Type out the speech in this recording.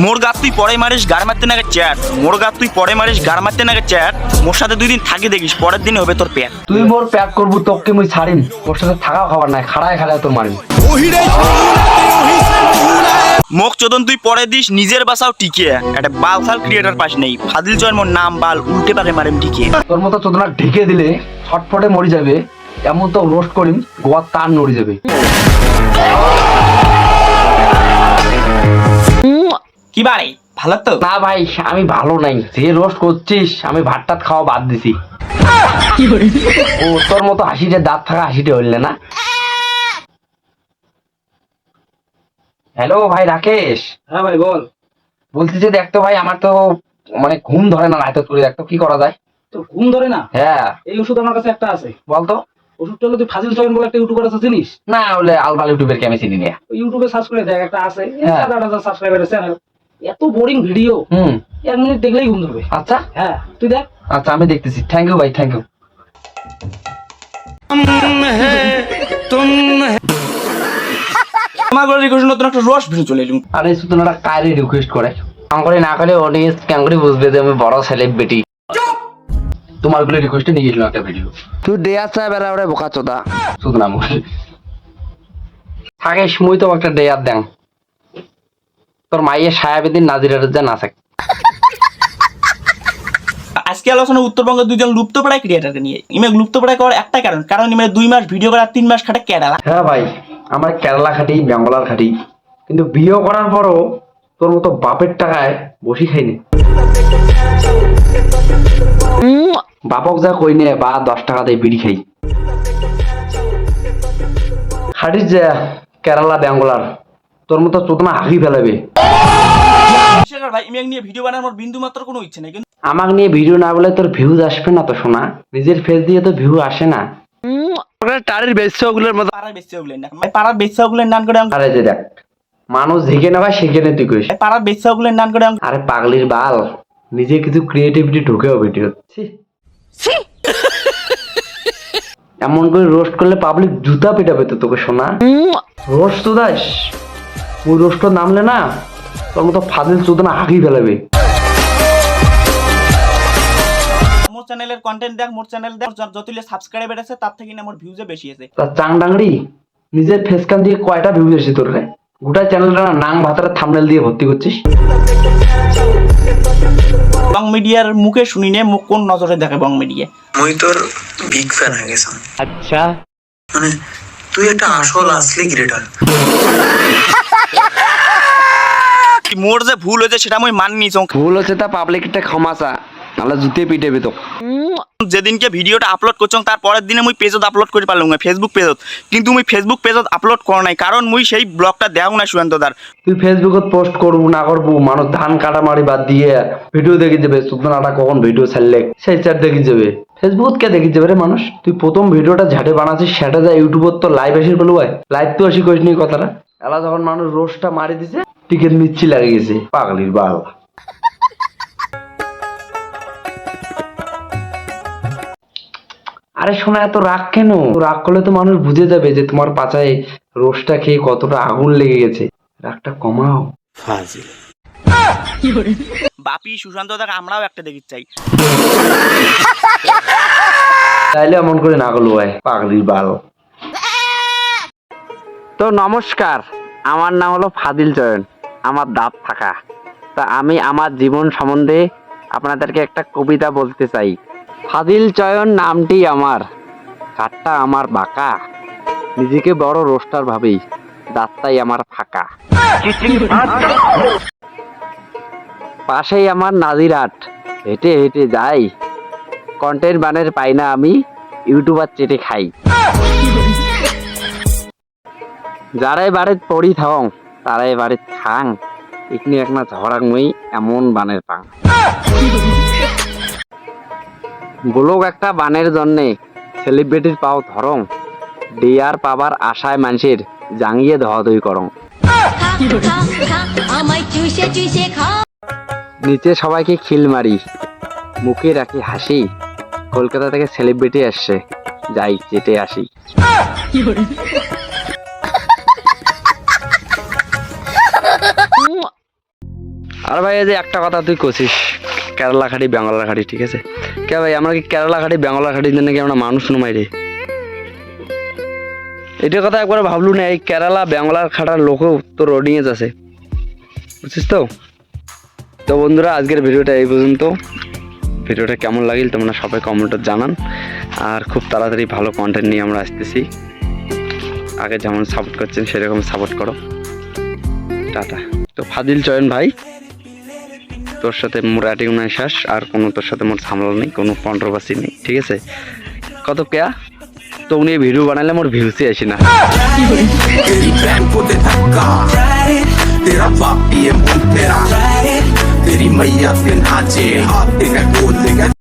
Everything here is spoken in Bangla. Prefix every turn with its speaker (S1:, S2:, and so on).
S1: মোর গাত তুই পরে মারিস গার মারতে নাগে চ্যাট মোর গাত তুই পরে মারিস গার মারতে নাগে চ্যাট মোর সাথে দুই দিন থাকি দেখিস পরের দিনে হবে তোর পেট।
S2: তুই মোর প্যাক করব তোকে মুই ছাড়িম। তোর সাথে থাকা খাবার নাই খাড়ায় খাড়ায় তোর মারিম।
S1: মুখ চোদন তুই পরে দিস নিজের বাসাও টিকে একটা বাল সাল ক্রিয়েটার পাস নেই। ফাদিল জয়ের মোর নাম বাল উল্টে পাকে মারেম টিকে
S2: তোর মতো চোদনা ঢেকে দিলে ছটফটে মরি যাবে এমন তো রোস্ট করিম গোয়ার তার নড়ি যাবে।
S1: কি বাড়ি? ভালো তো?
S2: না ভাই আমি ভালো নাই। যে রোস্ট করছিস আমি ভাত টাত খাওয়া বাদ দিছি। ও তোর মতো হাসিটে দাঁত থাকা হাসিটে হইলে না? হ্যালো ভাই রাকেশ।
S3: হ্যাঁ ভাই বল।
S2: বলছি যে দেখতো ভাই আমার তো মানে ঘুম ধরে না রাতে করে দেখতো কি করা যায়।
S3: তো ঘুম ধরে না?
S2: হ্যাঁ।
S3: এই ওষুধ আমার কাছে একটা আছে।
S2: বলতো?
S3: ওষুধটা হলো তুই ফাজিল চয়ন বলে একটা ইউটিউবার আছে চিনিস?
S2: না হলে আলবাল ইউটিউবের কে আমি চিনি না।
S3: ইউটিউবে সার্চ করে দেখ একটা আছে। সাত আট হাজার সাবস্ক্রাইবারের চ্যানেল এত বোরিং ভিডিও
S2: হুম।
S3: এক মিনিট দেখলেই ঘুম ধরবে।
S2: আচ্ছা।
S3: হ্যাঁ তুই দেখ।
S2: আচ্ছা আমি দেখতেছি। থ্যাংক ইউ ভাই থ্যাংক ইউ
S1: আমার রিকোয়েস্ট নতুন একটা রস ভিডিও চলে এলুম
S2: আরে শুধু ওরা কারে রিকোয়েস্ট করে? কাঙ্করি না করে অডিয়েন্স কাঙ্করি বুঝবে যে আমি বড় সেলিব্রিটি তোমারগুলো রিকোয়েস্টে নিয়ে গেছিলাম একটা ভিডিও তুই দেয়া চাই বেলা ওরে বোকা চোদা। শুধু না মুখ। থাকিস মুই তো একটা দেয়ার দেন। তোর মাইয়ে সায়াবেদিন নাজিরার যে না থাকে
S1: আজকে আলোচনা উত্তরবঙ্গের দুজন লুপ্তপ্রায় ক্রিয়েটারকে নিয়ে। ইমে লুপ্তপ্রায় করার একটা কারণ কারণ ইমে দুই মাস ভিডিও করার তিন মাস খাটে কেরালা।
S2: হ্যাঁ ভাই আমার কেরালা খাটি বেঙ্গলার খাটি। কিন্তু বিয়ে করার পরও তোর মতো বাপের টাকায় বসি খাইনি। বাপক যা কই নে বা দশ টাকা দিয়ে বিড়ি খাই। খাটিস যা কেরালা বেঙ্গলার তোর মতো চোদনা হাগি ফেলাবে।
S1: ভাই ইমে নিয়ে ভিডিও বানানোর আমার বিন্দু মাত্র কোনো ইচ্ছে নেই কিন্তু
S2: আমাকে নিয়ে ভিডিও না বলে তোর ভিউজ আসবে না তো শোনা নিজের ফেস দিয়ে তো ভিউ আসে না। টারের বেশগুলোর মতো
S1: পাড়ার বেচছে না ভাই পাড়ার বেচছে ওগুলো করে
S2: আরে যে দেখ মানুষ ঝেঁকে ভাই সেখানে তুই কইস।
S1: পাড়ার বেচছে ওগুলো করে
S2: আরে পাগলির বাল নিজে কিছু ক্রিয়েটিভিটি ঢুকেও ভিডিও এমন করে রোস্ট করলে পাবলিক জুতা পিটাবে তো তোকে শোনা রোস্ট তো দাস ওই রোস্ট নামলে না। তোর মতো ফাদিল চোদনা হাঁকি ফেলাবে।
S1: মোর চ্যানেলের কন্টেন্ট দেখ মোর চ্যানেল দেখ যত- যতগুলো সাবস্ক্রাইবার আছে তার থেকে না আমার ভিউজে বেশি আছে।
S2: তার চাং ডাংরি নিজের ফেস কান দিয়ে কয়টা ভিউ এসেছে তোর রে? গোটা চ্যানেলটা না নাং ভাতারে থামনেল দিয়ে ভর্তি করছিস।
S1: বং মিডিয়ার মুখে শুনি নে মুখ কোন নজরে দেখে বং মিডিয়া?
S4: মুই তোর বিগ ফ্যান হয়ে গেছাম
S2: আচ্ছা।
S4: মানে তুই একটা আসল আসলি ক্রিয়েটার
S1: মোর যে ভুল হয়েছে সেটা আমি মাননি চং
S2: ভুল হচ্ছে তা পাবলিক একটা ক্ষমাচা নাহলে জুতে পিটেবে তো
S1: যেদিনকে ভিডিওটা আপলোড করছং তার পরের দিনে মুই পেজত আপলোড করে পারলাম না ফেসবুক পেজত কিন্তু মুই ফেসবুক পেজত আপলোড করা নাই কারণ মুই সেই ব্লগটা দেও না সুয়ন্ত দার।
S2: তুই ফেসবুকত পোস্ট করব না করব মানুষ ধান কাটা মারি বাদ দিয়ে ভিডিও দেখি যাবে সুতনাটা কখন ভিডিও ছাড়লে? সেই চার দেখি যাবে। ফেসবুক কে দেখি যাবে রে মানুষ? তুই প্রথম ভিডিওটা ঝাটে বানাচ্ছিস সেটা যায় ইউটিউবত তো লাইভ আসির বলু লাইভ তো আসি কইস নি কথাটা। এলা যখন মানুষ রোস্টটা মারি দিছে টিকিট মিচ্ছি লাগে গেছে। পাগলির বাল। আরে শোনা এত রাগ কেন? রাগ করলে তো মানুষ বুঝে যাবে যে তোমার পাচায় রোস্টটা খেয়ে কতটা আগুন লেগে গেছে। রাগটা কমাও।
S1: বাপি সুশান্ত দার আমরাও একটা দেখি চাই।
S2: তাইলে এমন করে না করল ভাই পাগলির বাল। তো নমস্কার আমার নাম হলো ফাদিল চয়ন আমার দাঁত থাকা। তা আমি আমার জীবন সম্বন্ধে আপনাদেরকে একটা কবিতা বলতে চাই। ফাজিল চয়ন নামটি আমার, কাঠটা আমার বাঁকা। নিজেকে বড় রোস্টার ভাবেই দাঁতটাই আমার ফাঁকা। পাশেই আমার নাজিরাট, হেঁটে হেঁটে যাই। কন্টেন্ট বানের পাই না আমি, ইউটিউবার চেটে খাই। যারাই বাড়িত পড়ি থাকং তারাই বাড়িত খাং ইকনি একনা ঝগড়াক মুই এমন বানের পাং। ব্লগ একটা বানের জন্যে সেলিব্রিটির পাও ধরং, ডিয়ার পাবার আশায় মানুষের জাঙ্গিয়ে ধোয়াধুই করং। নিচে সবাইকে খিল মারি, মুখে রাখি হাসি, কলকাতা থেকে সেলিব্রিটি আসছে, যাই চেটে আসি। আর ভাই, এই যে একটা কথা তুই কছিস কেরালা খাটি বাংলা খাটি, ঠিক আছে? কে ভাই, আমরা কি কেরালা খাটি বাংলা খাটির জন্য কি আমরা মানুষ নমাই রে? এটা কথা একবার ভাবলু না, এই কেরালা, বাংলার খাটার লোকও তোর অডিয়েন্স আছে। বুঝছিস তো? তো বন্ধুরা, আজকের ভিডিওটা এই পর্যন্ত। ভিডিওটা কেমন লাগিল তোমরা সবাই কমেন্টে জানান। আর খুব তাড়াতাড়ি ভালো কন্টেন্ট নিয়ে আমরা আসতেছি। আগে যেমন সাপোর্ট করছেন, সেরকম সাপোর্ট করো। টাটা। তো ফাদিল চয়ন ভাই তোর সাথে মোর অ্যাটিং শ্বাস আর কোনো তোর সাথে মোর সামলা নেই কোনো কন্ট্রোভার্সি নেই ঠিক আছে কত কেয়া তো উনি ভিডিও বানালে মোর ভিউসই আসি না
S5: तेरी बहन को दे धक्का तेरा बाप ये मुंह तेरा तेरी मैया पे नाचे हाथ देगा गोद देगा